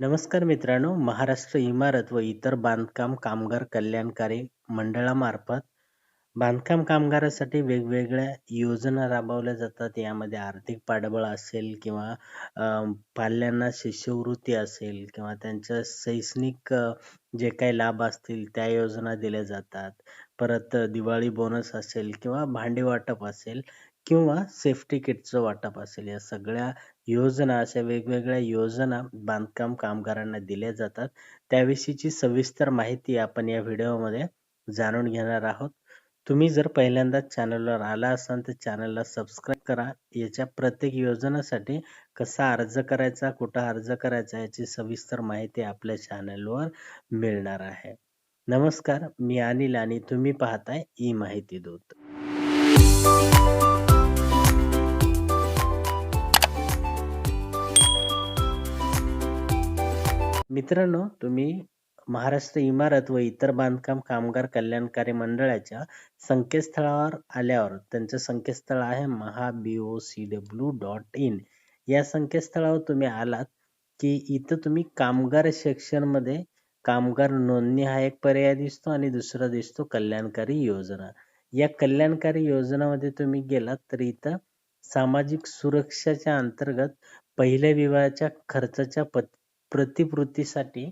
नमस्कार मित्रांनो, महाराष्ट्र इमारत व इतर बांधकाम कामगार कल्याणकारी मंडळामार्फत बांधकाम कामगारासाठी वेगवेगळ्या योजना राबवल्या जातात. यामध्ये आर्थिक पाठबळ असेल किंवा पाल्यांना शिष्यवृत्ती असेल किंवा त्यांच्या शैक्षणिक जे काही लाभ असतील त्या योजना दिल्या जातात. परत दिवाळी बोनस असेल किंवा भांडी वाटप असेल किंवा सेफ्टी किटचं वाटप असेल. या सगळ्या योजना अशा वेगवेगळ्या योजना बांधकाम कामगारांना दिल्या जातात. त्याविषयीची सविस्तर माहिती आपण या व्हिडिओमध्ये जाणून घेणार आहोत. तुम्ही जर पहिल्यांदाच चॅनलवर आला असाल तर चॅनलला सबस्क्राईब करा. याच्या प्रत्येक योजनेसाठी कसा अर्ज करायचा, कुठं अर्ज करायचा याची सविस्तर माहिती आपल्या चॅनलवर मिळणार आहे. नमस्कार, मी अनिल आणि तुम्ही पाहताय ई माहिती दूत. मित्रांनो, तुम्ही महाराष्ट्र इमारत व इतर बांधकाम कामगार कल्याणकारी मंडळाच्या संकेतस्थळावर आल्यावर त्यांचं संकेतस्थळ आहे महाबीओसीडब्ल्यू डॉट इन या संकेतस्थळावर तुम्ही आलात की इथं तुम्ही कामगार सेक्शनमध्ये कामगार नोंदणी हा एक पर्याय दिसतो आणि दुसरा दिसतो कल्याणकारी योजना. या कल्याणकारी योजनामध्ये तुम्ही गेलात तर इथं सामाजिक सुरक्षाच्या अंतर्गत पहिल्या विवाहाच्या खर्चाच्या पत प्रतिपूर्तीसाठी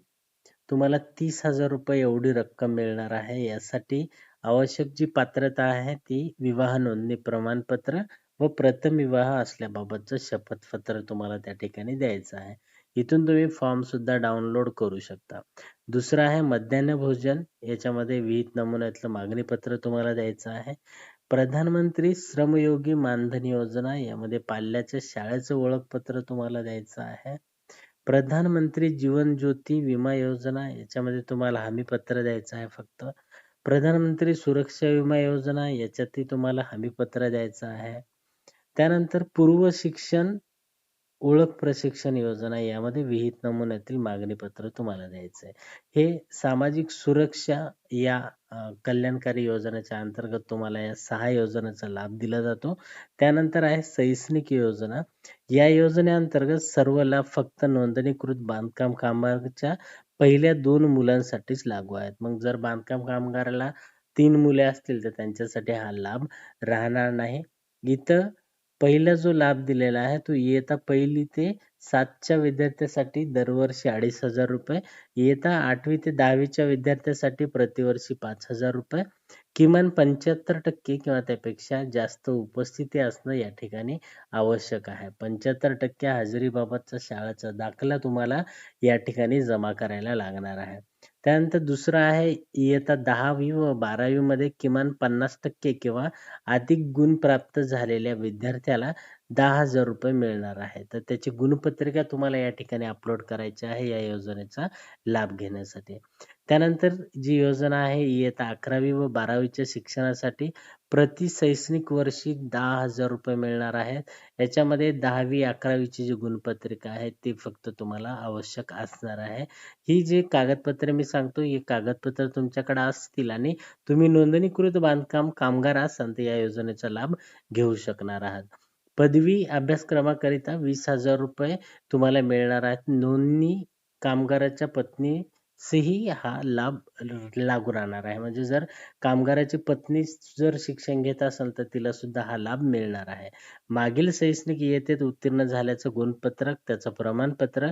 तुम्हाला तीस हजार रुपये एवढी रक्कम मिळणार आहे. यासाठी आवश्यक जी पात्रता आहे ती विवाह नोंदणी प्रमाणपत्र व प्रथम विवाह असल्याबाबतचं शपथपत्र तुम्हाला त्या ठिकाणी द्यायचं आहे. इथून तुम्ही फॉर्म सुद्धा डाउनलोड करू शकता. दुसरं आहे मध्यान्ह भोजन याच्यामध्ये विहित नमुन्यातलं मागणीपत्र तुम्हाला द्यायचं आहे. प्रधानमंत्री श्रमयोगी मानधन योजना यामध्ये पाल्याच्या शाळेचं ओळखपत्र तुम्हाला द्यायचं आहे. प्रधानमंत्री जीवन ज्योती विमा योजना याच्यामध्ये तुम्हाला हमीपत्र द्यायचं आहे फक्त. प्रधानमंत्री सुरक्षा विमा योजना याच्यातही तुम्हाला हमीपत्र द्यायचं आहे. त्यानंतर पूर्व शिक्षण ओळख प्रशिक्षण योजना यामध्ये विहित नमुन्यातील मागणी पत्र तुम्हाला द्यायचं आहे. हे सामाजिक सुरक्षा या कल्याणकारी योजनेच्या अंतर्गत तुम्हाला या सहा योजनेचा लाभ दिला जातो. त्यानंतर आहे शैक्षणिक योजना. या योजनेअंतर्गत सर्व लाभ फक्त नोंदणीकृत बांधकाम कामगाराच्या पहिल्या दोन मुलांसाठीच लागू आहेत. मग जर बांधकाम कामगाराला तीन मुले असतील तर त्यांच्यासाठी हा लाभ राहणार नाही. इथं पहिला जो लाभ दिलेला आहे तो इयत्ता पहिली ते सातच्या विद्यार्थ्यासाठी दरवर्षी अडीच हजार रुपये, इयत्ता आठवी ते दहावीच्या विद्यार्थ्यासाठी प्रतिवर्षी पाच हजार रुपये, किमान पंच्याहत्तर टक्के किंवा त्यापेक्षा जास्त उपस्थिती असणं या ठिकाणी आवश्यक आहे. पंच्याहत्तर टक्के हजेरीबाबतचा शाळेचा दाखला तुम्हाला या ठिकाणी जमा करायला लागणार आहे. त्यानंतर दुसरं आहे इयत्ता दहावी व बारावी मध्ये किमान पन्नास टक्के किंवा अधिक गुण प्राप्त झालेल्या विद्यार्थ्याला दहा हजार रुपये मिळणार आहे. तर त्याची गुणपत्रिका तुम्हाला या ठिकाणी अपलोड करायची आहे या योजनेचा लाभ घेण्यासाठी. त्यानंतर जी योजना आहे इयत्ता अकरावी व बारावीच्या शिक्षणासाठी प्रति शैक्षणिक वर्षी दहा हजार रुपये मिळणार आहेत. याच्यामध्ये दहावी अकरावीची जी गुणपत्रिका आहे ती फक्त तुम्हाला आवश्यक असणार आहे. ही जी कागदपत्रे मी सांगतो ही कागदपत्र तुमच्याकडे असतील आणि तुम्ही नोंदणीकृत बांधकाम कामगार असाल तर या योजनेचा लाभ घेऊ शकणार आहात. पदवी अभ्यासक्रमाकरिता वीस हजार रुपये तुम्हाला मिळणार आहेत. नोंदणी कामगाराच्या पत्नीसही हा लाभ लागू राहणार आहे. म्हणजे जर कामगाराची पत्नी जर शिक्षण घेत असेल तर तिला सुद्धा हा लाभ मिळणार आहे. मागील शैक्षणिक इयत्तेत उत्तीर्ण झाल्याचं गुणपत्रक, त्याचं प्रमाणपत्र,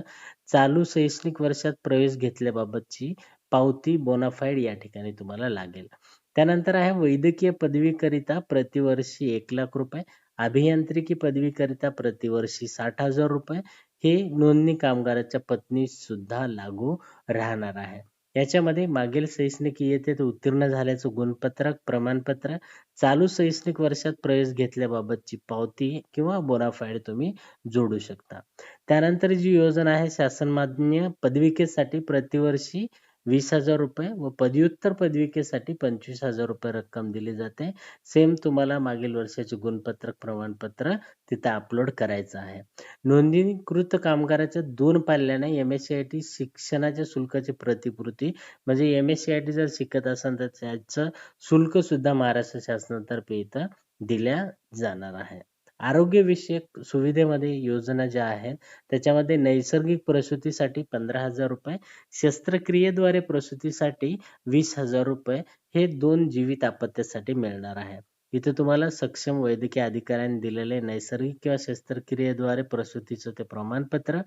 चालू शैक्षणिक वर्षात प्रवेश घेतल्याबाबतची पावती बोनाफाईड या ठिकाणी तुम्हाला लागेल. त्यानंतर आहे वैद्यकीय पदवीकरिता प्रतिवर्षी एक लाख रुपये, अभियांत्रिकी पदवीकरिता प्रतिवर्षी साठ हजार रुपये हे नोंदणी कामगाराच्या पत्नी सुद्धा लागू राहणार आहे. याच्यामध्ये मागील शैक्षणिक इयत्तेत उत्तीर्ण झाल्याचं गुणपत्रक, प्रमाणपत्र, चालू शैक्षणिक वर्षात प्रवेश घेतल्याबाबतची पावती किंवा बोनाफाईड तुम्ही जोडू शकता. त्यानंतर जी योजना आहे शासनमान्य पदविकेसाठी प्रतिवर्षी वीस हजार रुपये व पदव्युत्तर पदविकेसाठी पंचवीस हजार रुपये रक्कम दिली जाते. सेम तुम्हाला मागील वर्षाचे गुणपत्रक, प्रमाणपत्र तिथं अपलोड करायचं आहे. नोंदणीकृत कामगाराच्या दोन पाल्याने एम-एस-सी-आय-टी शिक्षणाच्या शुल्काची प्रतिपूर्ती म्हणजे एम-एस-सी-आय-टी जर शिकत असाल तर त्याचं शुल्क सुद्धा महाराष्ट्र शासनातर्फे इथं दिल्या जाणार आहे. आरोग्यविषयक सुविधेमध्ये योजना ज्या आहेत त्याच्यामध्ये नैसर्गिक प्रसूतीसाठी पंधरा हजार रुपये शस्त्रक्रियेद्वारे प्रसूतीसाठी वीस हजार रुपये हे दोन जीवित आपत्त्यासाठी मिळणार आहे इथे तुम्हाला सक्षम वैद्यकीय अधिकाऱ्यांनी दिलेले नैसर्गिक किंवा शस्त्रक्रियेद्वारे प्रसूतीचं ते प्रमाणपत्र.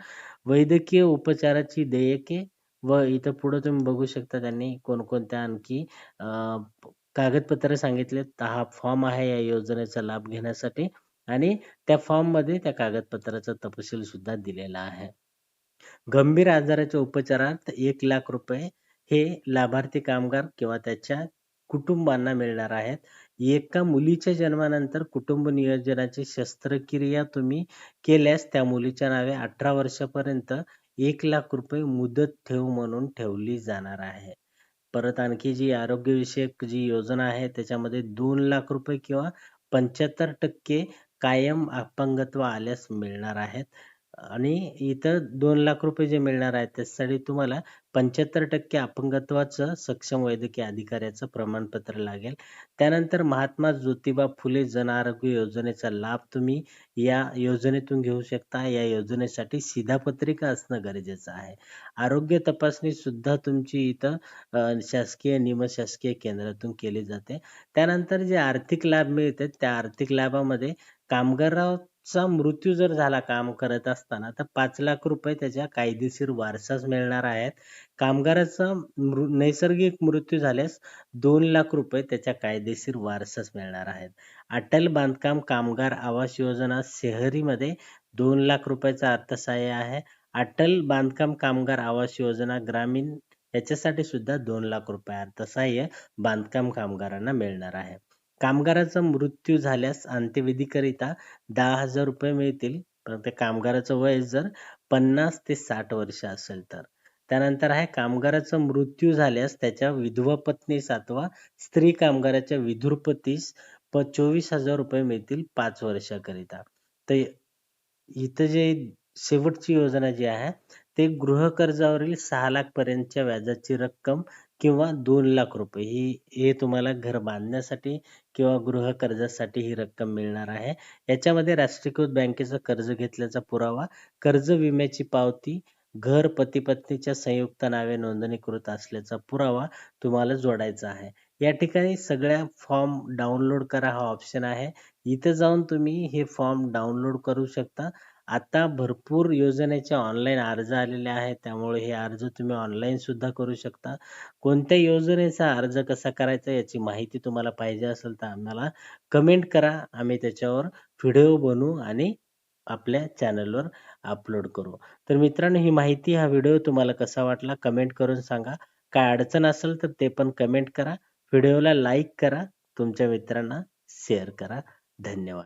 वैद्यकीय उपचाराची देयके व इथं पुढे तुम्ही बघू शकता त्यांनी कोणकोणत्या आणखी कागदपत्र सांगितले हा फॉर्म आहे या योजनेचा लाभ घेण्यासाठी. आणि त्या फॉर्ममध्ये त्या कागदपत्राचा तपशील सुद्धा दिलेला आहे. गंभीर आजाराच्या उपचारात एक लाख रुपये हे लाभार्थी कामगार किंवा त्याच्या कुटुंबांना मिळणार आहेत. एका मुलीच्या जन्मानंतर कुटुंब नियोजनाची शस्त्रक्रिया तुम्ही केल्यास त्या मुलीच्या नावे अठरा वर्षापर्यंत एक लाख रुपये मुदत ठेव म्हणून ठेवली जाणार आहे. परत आणखी जी आरोग्यविषयक जी योजना आहे त्याच्यामध्ये दोन लाख रुपये किंवा पंच्याहत्तर टक्के कायम अपंगत्व आल्यास मिळणार आहेत. आणि इथं दोन लाख रुपये जे मिळणार आहेत त्यासाठी तुम्हाला पंच्याहत्तर टक्के अपंगत्वाचं सक्षम वैद्यकीय अधिकाऱ्याचं प्रमाणपत्र लागेल. त्यानंतर महात्मा ज्योतिबा फुले जन आरोग्य योजनेचा लाभ तुम्ही या योजनेतून घेऊ शकता. या योजनेसाठी शिधापत्रिका असणं गरजेचं आहे. आरोग्य तपासणी सुद्धा तुमची इथं शासकीय निमशासकीय केंद्रातून केली जाते. त्यानंतर जे आर्थिक लाभ मिळतात त्या आर्थिक लाभामध्ये चा मृत्यू जर झाला काम करत असताना तर पाच लाख रुपये त्याच्या कायदेशीर वारसाच मिळणार आहेत. कामगाराचा नैसर्गिक मृत्यू झाल्यास दोन लाख रुपये त्याच्या कायदेशीर वारसाच मिळणार आहेत. अटल बांधकाम कामगार आवास योजना शहरीमध्ये दोन लाख रुपयाचा अर्थसहाय्य आहे. अटल बांधकाम कामगार आवास योजना ग्रामीण याच्यासाठी सुद्धा दोन लाख रुपये अर्थसहाय्य बांधकाम कामगारांना मिळणार आहे. कामगाराचा मृत्यू झाल्यास अंत्यविधीकरिता दहा हजार रुपये मिळतील. पण त्या कामगाराचं वय जर पन्नास ते साठ वर्ष असेल तर. त्यानंतर आहे कामगाराचा मृत्यू झाल्यास त्याच्या विधवा पत्नीस अथवा स्त्री कामगाराच्या विधुरपतीस प चोवीस हजार रुपये मिळतील पाच वर्षाकरिता. तर इथं जे शेवटची योजना जी आहे ते गृह कर्जावरील सहा लाख पर्यंतच्या व्याजाची रक्कम किंवा दोन लाख रुपये. ही हे तुम्हाला घर बांधण्यासाठी किंवा गृह कर्जासाठी ही रक्कम मिळणार आहे. याच्यामध्ये राष्ट्रीयकृत बँकेचं कर्ज घेतल्याचा पुरावा कर्ज विम्याची पावती घर पती पत्नीच्या संयुक्त नावे नोंदणीकृत असल्याचा पुरावा तुम्हाला जोडायचा आहे. या ठिकाणी सगळ्या फॉर्म डाउनलोड करा हा ऑप्शन आहे. इथे जाऊन तुम्ही हे फॉर्म डाउनलोड करू शकता. आता भरपूर योजनेचे ऑनलाईन अर्ज आलेले आहेत. त्यामुळे हे अर्ज तुम्ही ऑनलाईन सुद्धा करू शकता. कोणत्या योजनेचा अर्ज कसा करायचा याची माहिती तुम्हाला पाहिजे असेल तर आम्हाला कमेंट करा. आम्ही त्याच्यावर व्हिडिओ बनवू आणि आपल्या चॅनलवर अपलोड करू. तर मित्रांनो ही माहिती हा व्हिडिओ तुम्हाला कसा वाटला कमेंट करून सांगा. काय अडचण असेल तर ते पण कमेंट करा. व्हिडिओला लाईक करा. तुमच्या मित्रांना शेअर करा. धन्यवाद.